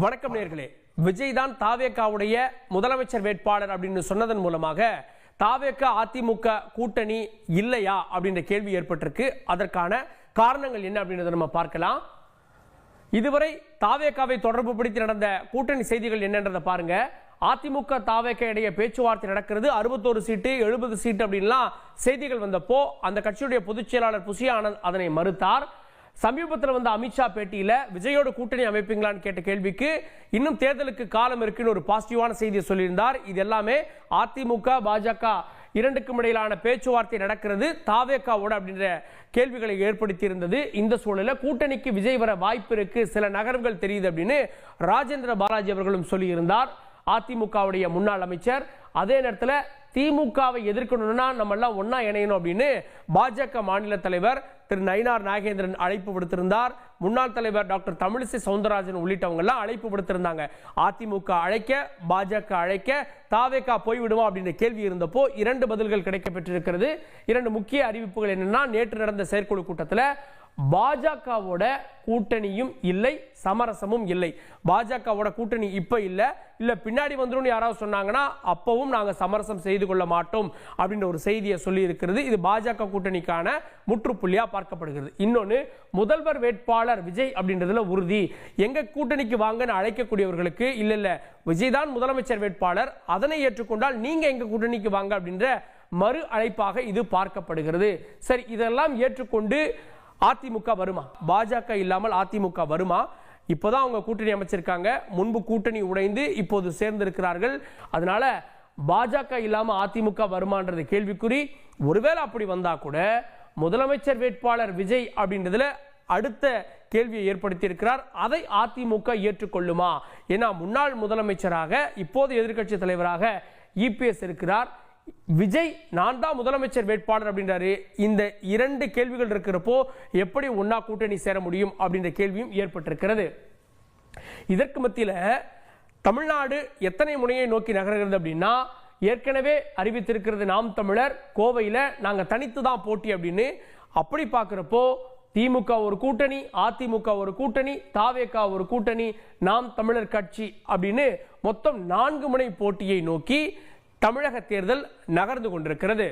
வணக்கம் நேர்களே. விஜய் தான் தாவேக்காவுடைய முதலமைச்சர் வேட்பாளர் அப்படின்னு சொன்னதன் மூலமாக தாவேக்கா அதிமுக கூட்டணி இல்லையா அப்படின்ற கேள்வி ஏற்பட்டிருக்கு. அதற்கான காரணங்கள் என்ன அப்படின்றத நம்ம பார்க்கலாம். இதுவரை தாவேக்காவை தொடர்பு படுத்தி நடந்த கூட்டணி செய்திகள் என்னன்றதை பாருங்க. அதிமுக தாவேக்கா இடையே பேச்சுவார்த்தை நடக்கிறது. அறுபத்தோரு சீட்டு எழுபது சீட்டு அப்படின்லாம் செய்திகள் வந்தப்போ அந்த கட்சியுடைய பொதுச் செயலாளர் புசி ஆனந்த் அதனை மறுத்தார். சமீபத்தில் வந்த அமித்ஷா பேட்டியில் விஜயோட கூட்டணி அமைப்பீங்களான்னு கேட்ட கேள்விக்கு இன்னும் தேர்தலுக்கு காலம் இருக்குன்னு ஒரு பாசிட்டிவான செய்தியை சொல்லியிருந்தார். இது எல்லாமே அதிமுக பாஜக இரண்டுக்கும் இடையிலான பேச்சுவார்த்தை நடக்கிறது. தாவேக்காவோட அப்படின்ற கேள்விகளை ஏற்படுத்தி இருந்தது இந்த சூழலில் கூட்டணிக்கு விஜய் வர வாய்ப்பு இருக்கு. சில நகரங்கள் தெரியுது அப்படின்னு ராஜேந்திர பாலாஜி அவர்களும் சொல்லியிருந்தார். அதிமுகவுடைய முன்னாள் அமைச்சர். அதே நேரத்தில் திமுகவை எதிர்க்கணும்னா நம்ம எல்லாம் ஒன்னா இணையணும் அப்படின்னு பாஜக மாநில தலைவர் திரு நயினார் நாகேந்திரன் அழைப்பு விடுத்திருந்தார். முன்னாள் தலைவர் டாக்டர் தமிழிசை சவுந்தரராஜன் உள்ளிட்டவங்க எல்லாம் அழைப்பு விடுத்திருந்தாங்க. அதிமுக அழைக்க பாஜக அழைக்க தாவேக்கா போய்விடுமா அப்படின்ற கேள்வி இருந்தப்போ இரண்டு பதில்கள் கிடைக்கப்பெற்றிருக்கிறது. இரண்டு முக்கிய அறிவிப்புகள் என்னன்னா நேற்று நடந்த செயற்குழு கூட்டத்தில் பாஜகவோட கூட்டணியும் இல்லை சமரசமும் இல்லை. பாஜகவோட கூட்டணி இப்ப இல்ல இல்ல பின்னாடி வந்துடும் யாராவது சொன்னாங்கன்னா அப்பவும் நாங்க சமரசம் செய்து கொள்ள மாட்டோம் அப்படின்ற ஒரு செய்தியை சொல்லி இருக்கிறது இது பாஜக கூட்டணிக்கான முற்றுப்புள்ளியா பார்க்கப்படுகிறது. இன்னொன்னு முதல்வர் வேட்பாளர் விஜய் அப்படின்றதுல உறுதி. எங்க கூட்டணிக்கு வாங்கன்னு அழைக்கக்கூடியவர்களுக்கு இல்ல இல்ல விஜய் தான் முதலமைச்சர் வேட்பாளர் அதனை ஏற்றுக்கொண்டால் நீங்க எங்க கூட்டணிக்கு வாங்க அப்படின்ற மறு அழைப்பாக இது பார்க்கப்படுகிறது. சரி இதெல்லாம் ஏற்றுக்கொண்டு அதிமுக வருமா? பாஜக இல்லாமல் அதிமுக வருமா? இப்போதான் அவங்க கூட்டணி அமைச்சிருக்காங்க. முன்பு கூட்டணி உடைந்து இப்போது சேர்ந்திருக்கிறார்கள். அதனால பாஜக இல்லாமல் அதிமுக வருமானது கேள்விக்குறி. ஒருவேளை அப்படி வந்தா கூட முதலமைச்சர் வேட்பாளர் விஜய் அப்படின்றதுல அடுத்த கேள்வியை ஏற்படுத்தியிருக்கிறார். அதை அதிமுக ஏற்றுக்கொள்ளுமா? ஏன்னா முன்னாள் முதலமைச்சராக இப்போது எதிர்க்கட்சி தலைவராக இபிஎஸ் இருக்கிறார். விஜய் நான் தான் முதலமைச்சர் வேட்பாளர் அப்படின்றாரு. இந்த இரண்டு கேள்விகள் இருக்கிறப்போ எப்படி ஒன்னா கூட்டணி சேர முடியும் அப்படின்ற கேள்வியும் ஏற்பட்டிருக்கிறது. இதற்கு மத்தியில் தமிழ்நாடு எத்தனை முனையை நோக்கி நகர்கிறது அப்படின்னா ஏற்கனவே அறிவித்திருக்கிறது நாம் தமிழர் கோவையில் நாங்கள் தனித்து தான் போட்டி அப்படின்னு. அப்படி பார்க்குறப்போ திமுக ஒரு கூட்டணி அதிமுக ஒரு கூட்டணி தாவேகா ஒரு கூட்டணி நாம் தமிழர் கட்சி அப்படின்னு மொத்தம் நான்கு முனை போட்டியை நோக்கி தமிழக தேர்தல் நகர்ந்து கொண்டிருக்கிறது.